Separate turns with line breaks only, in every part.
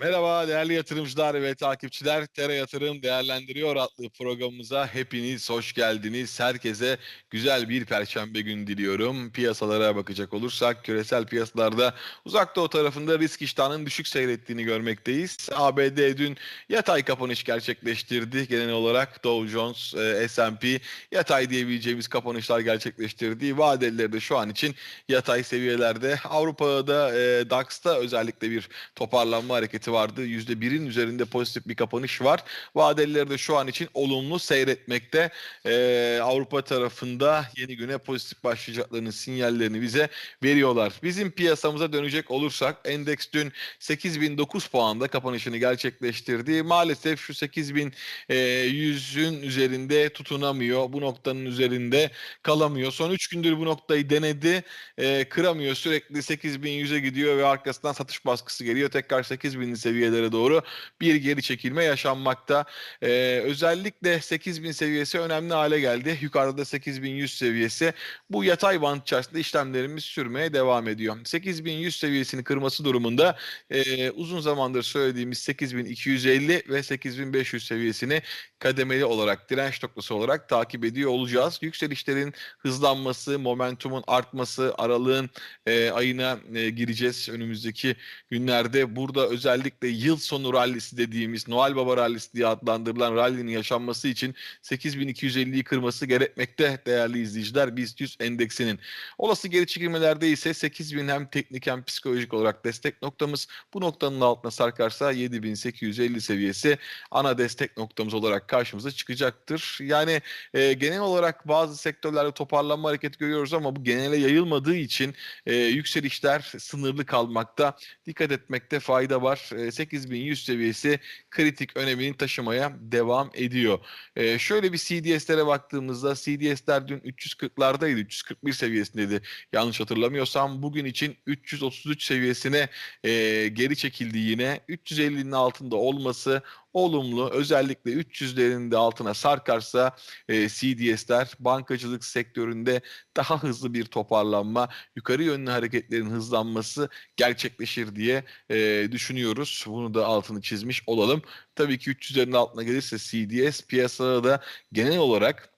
Merhaba değerli yatırımcılar ve takipçiler. Tera Yatırım Değerlendiriyor adlı programımıza hepiniz hoş geldiniz. Herkese güzel bir perşembe günü diliyorum. Piyasalara bakacak olursak küresel piyasalarda uzak doğu tarafında risk iştahının düşük seyrettiğini görmekteyiz. ABD dün yatay kapanış gerçekleştirdi. Genel olarak Dow Jones, e, S&P yatay diyebileceğimiz kapanışlar gerçekleştirdi. Vadelileri de şu an için yatay seviyelerde. Avrupa'da e, DAX'ta özellikle bir toparlanma hareketi vardı. %1'in üzerinde pozitif bir kapanış var. Vadeliler de şu an için olumlu seyretmekte. Ee, Avrupa tarafında yeni güne pozitif başlayacaklarının sinyallerini bize veriyorlar. Bizim piyasamıza dönecek olursak endeks dün 8009 puanda kapanışını gerçekleştirdi. Maalesef şu 8100'ün üzerinde tutunamıyor. Bu noktanın üzerinde kalamıyor. Son 3 gündür bu noktayı denedi. Ee, kıramıyor. Sürekli 8100'e gidiyor ve arkasından satış baskısı geliyor. Tekrar 8000 seviyelere doğru bir geri çekilme yaşanmakta. Ee, özellikle 8000 seviyesi önemli hale geldi. Yukarıda 8100 seviyesi. Bu yatay bant içerisinde işlemlerimiz sürmeye devam ediyor. 8100 seviyesini kırması durumunda e, uzun zamandır söylediğimiz 8250 ve 8500 seviyesini kademeli olarak direnç noktası olarak takip ediyor olacağız. Yükselişlerin hızlanması, momentumun artması, aralığın e, ayına e, gireceğiz önümüzdeki günlerde. Burada özellikle yıl sonu rallisi dediğimiz Noel Baba rallisi diye adlandırılan rallinin yaşanması için 8250'yi kırması gerekmekte değerli izleyiciler. BIST 100 endeksinin. Olası geri çekilmelerde ise 8000 hem teknik hem psikolojik olarak destek noktamız. Bu noktanın altına sarkarsa 7850 seviyesi ana destek noktamız olarak karşımıza çıkacaktır. Yani e, genel olarak bazı sektörlerde toparlanma hareketi görüyoruz ama bu genele yayılmadığı için e, yükselişler sınırlı kalmakta. Dikkat etmekte fayda var. E, 8100 seviyesi kritik önemini taşımaya devam ediyor. E, şöyle bir CDS'lere baktığımızda CDS'ler dün 340'lardaydı. 341 seviyesindeydi. Yanlış hatırlamıyorsam bugün için 333 seviyesine e, geri çekildi yine. 350'nin altında olması olumlu. Özellikle 300'lerin de altına sarkarsa e, CDS'ler bankacılık sektöründe daha hızlı bir toparlanma, yukarı yönlü hareketlerin hızlanması gerçekleşir diye e, düşünüyoruz. Bunu da altını çizmiş olalım. Tabii ki 300'lerin altına gelirse CDS piyasada da genel olarak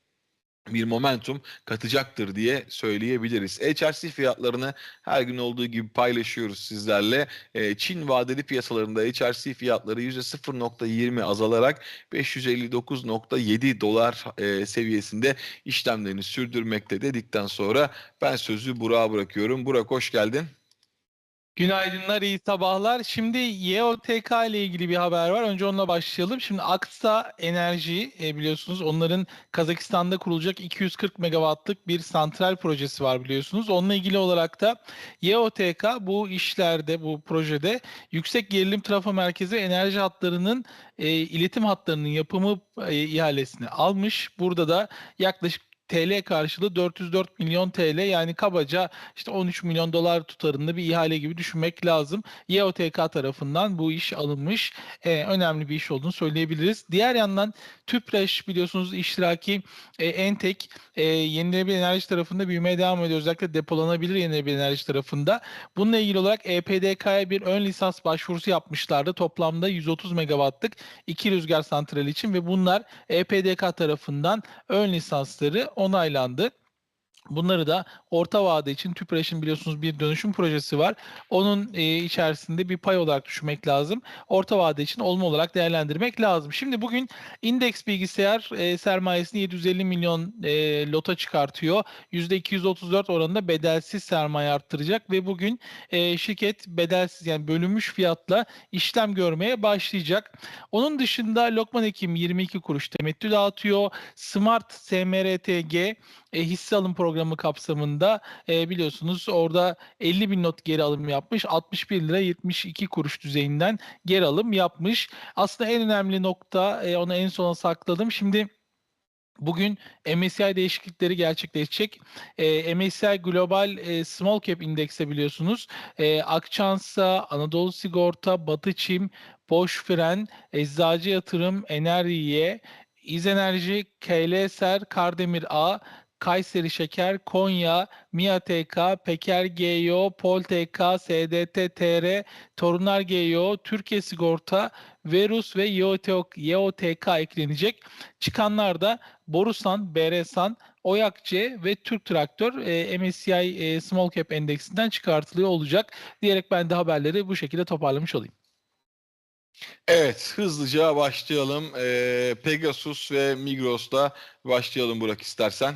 bir momentum katacaktır diye söyleyebiliriz. HRC fiyatlarını her gün olduğu gibi paylaşıyoruz sizlerle. Ee, Çin vadeli piyasalarında HRC fiyatları %0.20 azalarak 559.7 dolar e, seviyesinde işlemlerini sürdürmekte dedikten sonra ben sözü Burak'a bırakıyorum. Burak hoş geldin.
Günaydınlar, iyi sabahlar. Şimdi YOTK ile ilgili bir haber var. Önce onunla başlayalım. Şimdi Aksa Enerji e, biliyorsunuz onların Kazakistan'da kurulacak 240 megawattlık bir santral projesi var biliyorsunuz. Onunla ilgili olarak da YOTK bu işlerde, bu projede yüksek gerilim trafo merkezi enerji hatlarının e, iletim hatlarının yapımı e, ihalesini almış. Burada da yaklaşık TL karşılığı 404 milyon TL yani kabaca işte 13 milyon dolar tutarında bir ihale gibi düşünmek lazım. YOTK tarafından bu iş alınmış. Ee, önemli bir iş olduğunu söyleyebiliriz. Diğer yandan TÜPREŞ biliyorsunuz iştiraki e, Entek e, yenilenebilir enerji tarafında büyümeye devam ediyor. Özellikle depolanabilir yenilenebilir enerji tarafında. Bununla ilgili olarak E EPDK'ya bir ön lisans başvurusu yapmışlardı. Toplamda 130 megawattlık iki rüzgar santrali için ve bunlar E EPDK tarafından ön lisansları onaylandı. Bunları da orta vade için TÜPREŞ'in biliyorsunuz bir dönüşüm projesi var. Onun e, içerisinde bir pay olarak düşünmek lazım. Orta vade için olma olarak değerlendirmek lazım. Şimdi bugün indeks bilgisayar e, sermayesini 750 milyon e, lota çıkartıyor. %234 oranında bedelsiz sermaye arttıracak ve bugün e, şirket bedelsiz yani bölünmüş fiyatla işlem görmeye başlayacak. Onun dışında Lokman Hekim 22 kuruş temettü dağıtıyor. Smart SMRTG e, hisse alım programı kapsamında e, biliyorsunuz orada 50 bin not geri alım yapmış. 61 lira 72 kuruş düzeyinden geri alım yapmış. Aslında en önemli nokta e, onu en sona sakladım. Şimdi Bugün MSCI değişiklikleri gerçekleşecek. E, MSCI Global e, Small Cap Indeks'e biliyorsunuz. E, Akçansa, Anadolu Sigorta, Batı Çim, Boş Fren, Eczacı Yatırım, Enerjiye, İzenerji, KLSR, Kardemir A, Kayseri Şeker, Konya, MİA TK, Peker GEO, Pol TK, SDT TR, Torunlar GEO, Türkiye Sigorta, Verus ve YOTK, eklenecek. Çıkanlar da Borusan, Beresan, Oyakçe ve Türk Traktör e, MSCI e, Small Cap endeksinden çıkartılıyor olacak diyerek ben de haberleri bu şekilde toparlamış olayım.
Evet, hızlıca başlayalım. Ee, Pegasus ve Migros'ta başlayalım Burak istersen.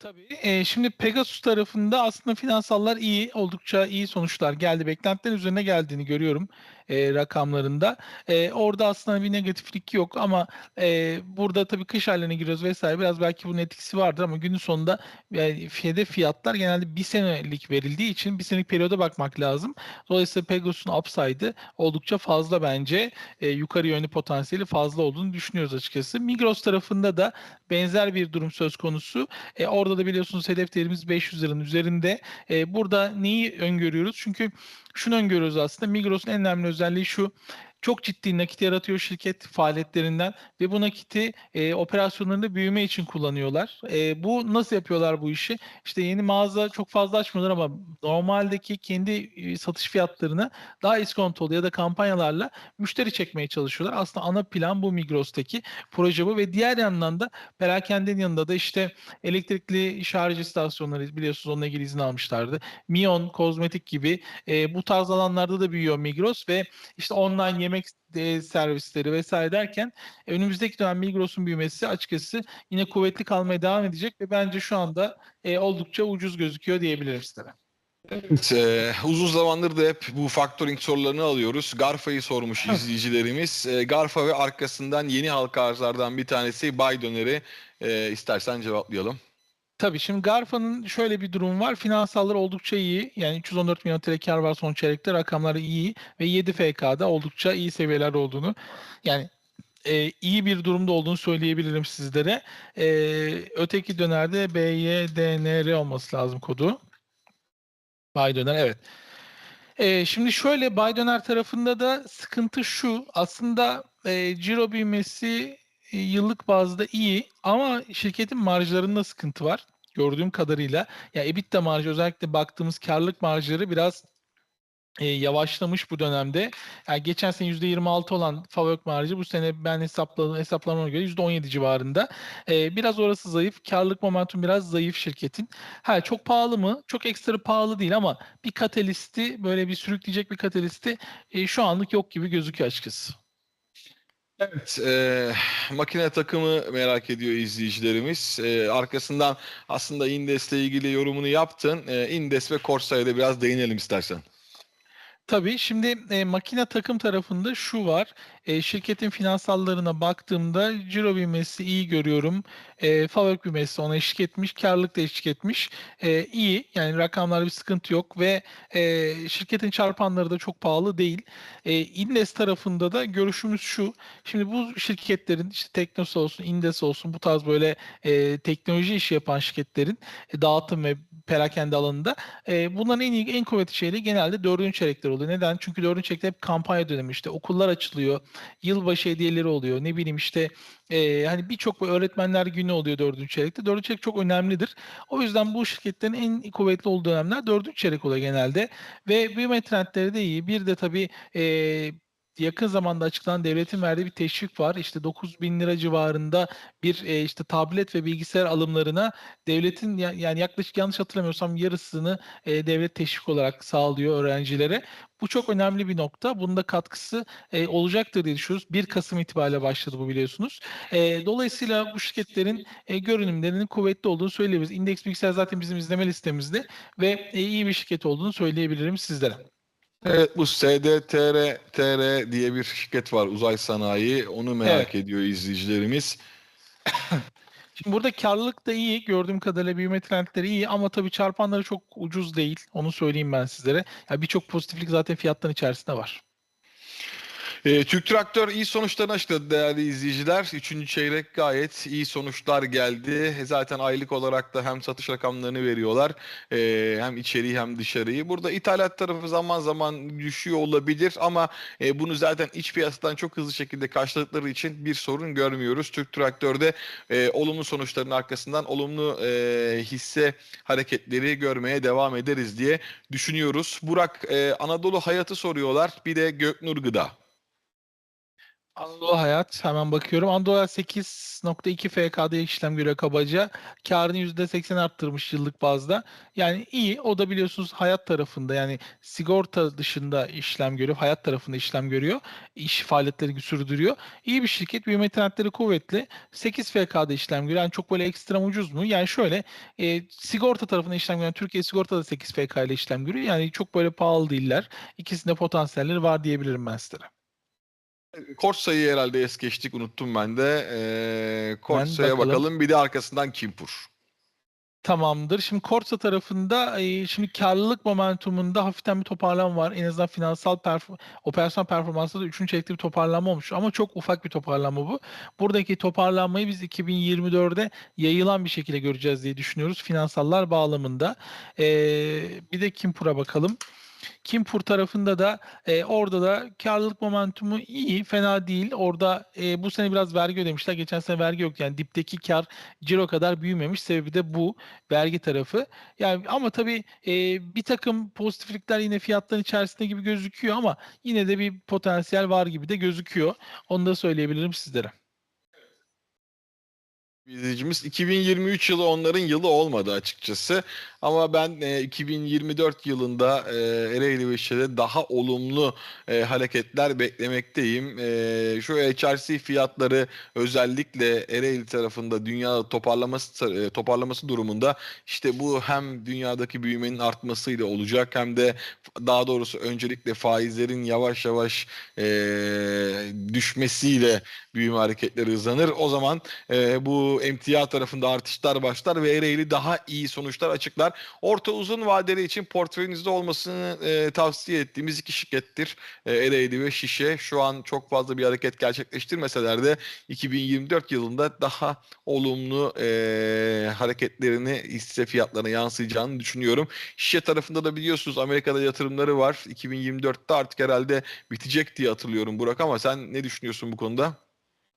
Tabii. e, şimdi Pegasus tarafında aslında finansallar iyi, oldukça iyi sonuçlar geldi. Beklentilerin üzerine geldiğini görüyorum e, rakamlarında. E, orada aslında bir negatiflik yok ama e, burada tabii kış aylarına giriyoruz vesaire. Biraz belki bunun etkisi vardır ama günün sonunda yani hedef fiyatlar genelde bir senelik verildiği için bir senelik periyoda bakmak lazım. Dolayısıyla Pegasus'un upside'ı oldukça fazla bence. E, yukarı yönlü potansiyeli fazla olduğunu düşünüyoruz açıkçası. Migros tarafında da benzer bir durum söz konusu. E, orada da biliyorsunuz hedef değerimiz 500 liranın üzerinde. E, burada neyi öngörüyoruz? Çünkü şunu öngörüyoruz aslında. Migros'un en önemli özelliği şu. Çok ciddi nakit yaratıyor şirket faaliyetlerinden ve bu nakiti e, operasyonlarında büyüme için kullanıyorlar. E, bu nasıl yapıyorlar bu işi? İşte yeni mağaza çok fazla açmıyorlar ama normaldeki kendi e, satış fiyatlarını daha iskontolu ya da kampanyalarla müşteri çekmeye çalışıyorlar. Aslında ana plan bu Migros'taki proje bu ve diğer yandan da perakendenin yanında da işte elektrikli şarj istasyonları biliyorsunuz onunla ilgili izin almışlardı. Mion, kozmetik gibi e, bu tarz alanlarda da büyüyor Migros ve işte online yemek e, servisleri vesaire derken e, önümüzdeki dönem Migros'un büyümesi açıkçası yine kuvvetli kalmaya devam edecek ve bence şu anda e, oldukça ucuz gözüküyor diyebilirim sizlere.
Evet, e, uzun zamandır da hep bu factoring sorularını alıyoruz. Garfa'yı sormuş izleyicilerimiz. E, Garfa ve arkasından yeni halka arzlardan bir tanesi Bay Döner'i. E, istersen cevaplayalım.
Tabii şimdi Garfa'nın şöyle bir durum var. Finansalları oldukça iyi. Yani 314 milyon TL kar var son çeyrekte. Rakamları iyi ve 7 FK'da oldukça iyi seviyeler olduğunu yani e, iyi bir durumda olduğunu söyleyebilirim sizlere. E, öteki dönerde BYDNR olması lazım kodu. Bay Döner evet. E, şimdi şöyle Bay Döner tarafında da sıkıntı şu. Aslında e, ciro büyümesi yıllık bazda iyi ama şirketin marjlarında sıkıntı var gördüğüm kadarıyla. Ya EBITDA marjı özellikle baktığımız karlılık marjları biraz e, yavaşlamış bu dönemde. Yani geçen sene %26 olan Favök marjı bu sene ben hesapladım hesaplamama göre %17 civarında. E, biraz orası zayıf. Karlılık momentum biraz zayıf şirketin. Ha çok pahalı mı? Çok ekstra pahalı değil ama bir katalisti böyle bir sürükleyecek bir katalisti e, şu anlık yok gibi gözüküyor açıkçası.
Evet, e, makine takımı merak ediyor izleyicilerimiz. E, arkasından aslında Indes'le ilgili yorumunu yaptın. E, Indes ve Corsa'ya da biraz değinelim istersen.
Tabii şimdi e, makine takım tarafında şu var. E, şirketin finansallarına baktığımda ciro büyümesi iyi görüyorum. E, Favök büyümesi ona eşlik etmiş. Karlılık da eşlik etmiş. E, iyi yani rakamlarda bir sıkıntı yok ve e, şirketin çarpanları da çok pahalı değil. E, Indes tarafında da görüşümüz şu. Şimdi bu şirketlerin işte Teknos olsun, Indes olsun bu tarz böyle e, teknoloji işi yapan şirketlerin e, dağıtım ve perakende alanında e, bunların en iyi en kuvvetli şeyleri genelde dördüncü çeyrekler oluyor. Neden? Çünkü dördüncü çeyrekte hep kampanya dönemi işte okullar açılıyor, yılbaşı hediyeleri oluyor. Ne bileyim işte e, hani birçok öğretmenler günü oluyor dördüncü çeyrekte. Dördüncü çeyrek çok önemlidir. O yüzden bu şirketlerin en kuvvetli olduğu dönemler dördüncü çeyrek oluyor genelde. Ve büyüme trendleri de iyi. Bir de tabii e, yakın zamanda açıklanan devletin verdiği bir teşvik var. İşte 9 bin lira civarında bir e, işte tablet ve bilgisayar alımlarına devletin ya- yani yaklaşık yanlış hatırlamıyorsam yarısını e, devlet teşvik olarak sağlıyor öğrencilere. Bu çok önemli bir nokta. Bunun da katkısı e, olacaktır diye düşünüyoruz. 1 Kasım itibariyle başladı bu biliyorsunuz. E, dolayısıyla bu şirketlerin e, görünümlerinin kuvvetli olduğunu söyleyebiliriz. Index Bilgisayar zaten bizim izleme listemizde ve e, iyi bir şirket olduğunu söyleyebilirim sizlere.
Evet bu SDTR TR diye bir şirket var uzay sanayi. Onu merak ediyor izleyicilerimiz.
Şimdi burada karlılık da iyi. Gördüğüm kadarıyla büyüme trendleri iyi ama tabii çarpanları çok ucuz değil. Onu söyleyeyim ben sizlere. Ya birçok pozitiflik zaten fiyatların içerisinde var.
Ee, Türk Traktör iyi sonuçlarını açıkladı değerli izleyiciler. Üçüncü çeyrek gayet iyi sonuçlar geldi. E, Zaten aylık olarak da hem satış rakamlarını veriyorlar e, hem içeriği hem dışarıyı. Burada ithalat tarafı zaman zaman düşüyor olabilir ama e, bunu zaten iç piyasadan çok hızlı şekilde karşıladıkları için bir sorun görmüyoruz. Türk Traktör'de e, olumlu sonuçların arkasından olumlu e, hisse hareketleri görmeye devam ederiz diye düşünüyoruz. Burak e, Anadolu Hayatı soruyorlar. Bir de Göknur Gıda.
Anadolu Hayat hemen bakıyorum. Anadolu Hayat 8.2 FK'da işlem görüyor kabaca. Karını %80 arttırmış yıllık bazda. Yani iyi. O da biliyorsunuz hayat tarafında yani sigorta dışında işlem görüyor. Hayat tarafında işlem görüyor. İş faaliyetleri sürdürüyor. İyi bir şirket. Büyüme trendleri kuvvetli. 8 FK'da işlem görüyor. Yani çok böyle ekstrem ucuz mu? Yani şöyle e, sigorta tarafında işlem görüyor. Türkiye sigorta da 8 FK ile işlem görüyor. Yani çok böyle pahalı değiller. İkisinde potansiyelleri var diyebilirim ben sizlere.
Korsa'yı herhalde es geçtik unuttum ben de. Ee, Korsa'ya
bakalım.
bakalım. Bir de arkasından Kimpur.
Tamamdır. Şimdi Korsa tarafında e, şimdi karlılık momentumunda hafiften bir toparlanma var. En azından finansal perf- operasyon performansında da 3. çeyrekte bir toparlanma olmuş. Ama çok ufak bir toparlanma bu. Buradaki toparlanmayı biz 2024'de yayılan bir şekilde göreceğiz diye düşünüyoruz. Finansallar bağlamında. E, bir de Kimpur'a bakalım. Kimpur tarafında da e, orada da karlılık momentumu iyi, fena değil. Orada e, bu sene biraz vergi ödemişler. Geçen sene vergi yok. Yani dipteki kar ciro kadar büyümemiş. Sebebi de bu vergi tarafı. Yani ama tabii e, bir takım pozitiflikler yine fiyatların içerisinde gibi gözüküyor ama yine de bir potansiyel var gibi de gözüküyor. Onu da söyleyebilirim sizlere.
İzleyicimiz 2023 yılı onların yılı olmadı açıkçası. Ama ben e, 2024 yılında e, Ereğli ve Şişli'de daha olumlu e, hareketler beklemekteyim. E, şu HRC fiyatları özellikle Ereğli tarafında dünya toparlaması e, toparlaması durumunda işte bu hem dünyadaki büyümenin artmasıyla olacak hem de daha doğrusu öncelikle faizlerin yavaş yavaş e, düşmesiyle büyüme hareketleri hızlanır. O zaman e, bu emtia tarafında artışlar başlar ve Ereğli daha iyi sonuçlar açıklar. Orta uzun vadeli için portföyünüzde olmasını e, tavsiye ettiğimiz iki şirkettir. E, Ereğli ve Şişe şu an çok fazla bir hareket gerçekleştirmeseler de 2024 yılında daha olumlu e, hareketlerini hisse fiyatlarına yansıyacağını düşünüyorum. Şişe tarafında da biliyorsunuz Amerika'da yatırımları var. 2024'te artık herhalde bitecek diye hatırlıyorum Burak ama sen ne düşünüyorsun bu konuda?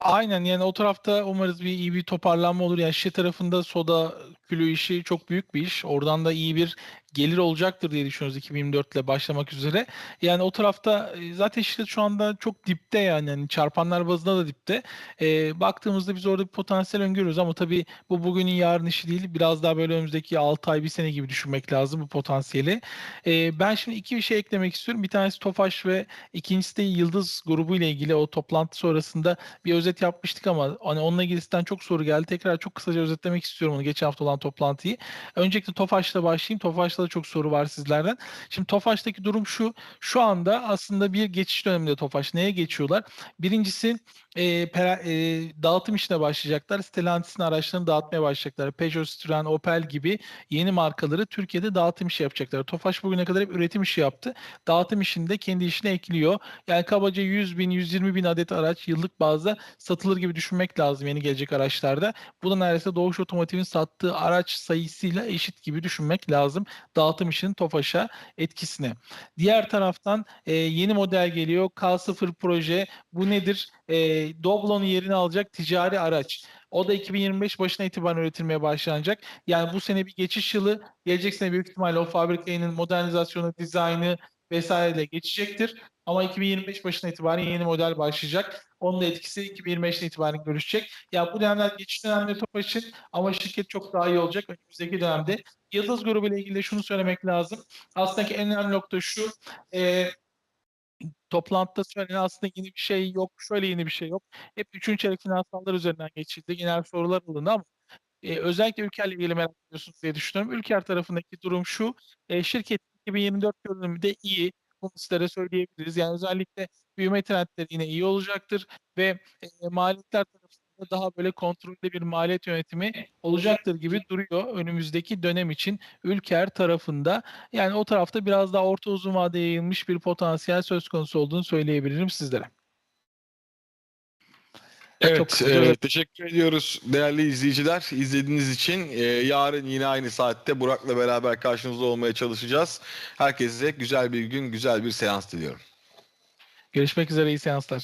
Aynen yani o tarafta umarız bir iyi bir toparlanma olur. Yani şişe tarafında soda külü işi çok büyük bir iş. Oradan da iyi bir gelir olacaktır diye düşünüyoruz 2024 ile başlamak üzere. Yani o tarafta e, zaten şirket şu anda çok dipte yani, yani çarpanlar bazında da dipte. E, baktığımızda biz orada bir potansiyel öngörüyoruz ama tabii bu bugünün yarın işi değil. Biraz daha böyle önümüzdeki 6 ay bir sene gibi düşünmek lazım bu potansiyeli. E, ben şimdi iki bir şey eklemek istiyorum. Bir tanesi Tofaş ve ikincisi de Yıldız grubu ile ilgili o toplantı sonrasında bir özet yapmıştık ama hani onunla ilgili sizden çok soru geldi. Tekrar çok kısaca özetlemek istiyorum onu geçen hafta olan toplantıyı. Öncelikle Tofaş'la başlayayım. Tofaş'la da çok soru var sizlerden. Şimdi Tofaş'taki durum şu. Şu anda aslında bir geçiş döneminde Tofaş. Neye geçiyorlar? Birincisi e, pera- e, dağıtım işine başlayacaklar. Stellantis'in araçlarını dağıtmaya başlayacaklar. Peugeot, Citroen, Opel gibi yeni markaları Türkiye'de dağıtım işi yapacaklar. Tofaş bugüne kadar hep üretim işi yaptı. Dağıtım işini de kendi işine ekliyor. Yani kabaca 100 bin, 120 bin adet araç yıllık bazda satılır gibi düşünmek lazım yeni gelecek araçlarda. Bu da neredeyse Doğuş Otomotiv'in sattığı araç sayısıyla eşit gibi düşünmek lazım. Dağıtım işinin Tofaş'a etkisine. Diğer taraftan e, yeni model geliyor. K0 proje. Bu nedir? E, Doblo'nun yerini alacak ticari araç. O da 2025 başına itibaren üretilmeye başlanacak. Yani bu sene bir geçiş yılı. Gelecek sene büyük ihtimalle o fabrikanın modernizasyonu, dizaynı vesaireyle geçecektir. Ama 2025 başına itibaren yeni model başlayacak. Onun da etkisi 2025'ten itibaren görüşecek. Ya bu dönemler geçiş dönemleri Tofaş için ama şirket çok daha iyi olacak önümüzdeki dönemde. Yıldız grubu ile ilgili şunu söylemek lazım. Aslında ki en önemli nokta şu. E, toplantıda söylenen aslında yeni bir şey yok. Şöyle yeni bir şey yok. Hep üçüncü çeyrek finansallar üzerinden geçildi. Genel sorular alındı ama e, özellikle Ülker'le ilgili merak ediyorsunuz diye düşünüyorum. Ülker tarafındaki durum şu. E, şirket 2024 görünümü de iyi. Bunu sizlere söyleyebiliriz. Yani özellikle büyüme trendleri yine iyi olacaktır ve e, maliyetler tarafında daha böyle kontrollü bir maliyet yönetimi olacaktır gibi duruyor önümüzdeki dönem için Ülker tarafında. Yani o tarafta biraz daha orta uzun vadeye yayılmış bir potansiyel söz konusu olduğunu söyleyebilirim sizlere.
Evet,
Çok
e, teşekkür ediyoruz değerli izleyiciler. İzlediğiniz için e, yarın yine aynı saatte Burak'la beraber karşınızda olmaya çalışacağız. Herkese güzel bir gün, güzel bir seans diliyorum.
Görüşmek üzere iyi seanslar.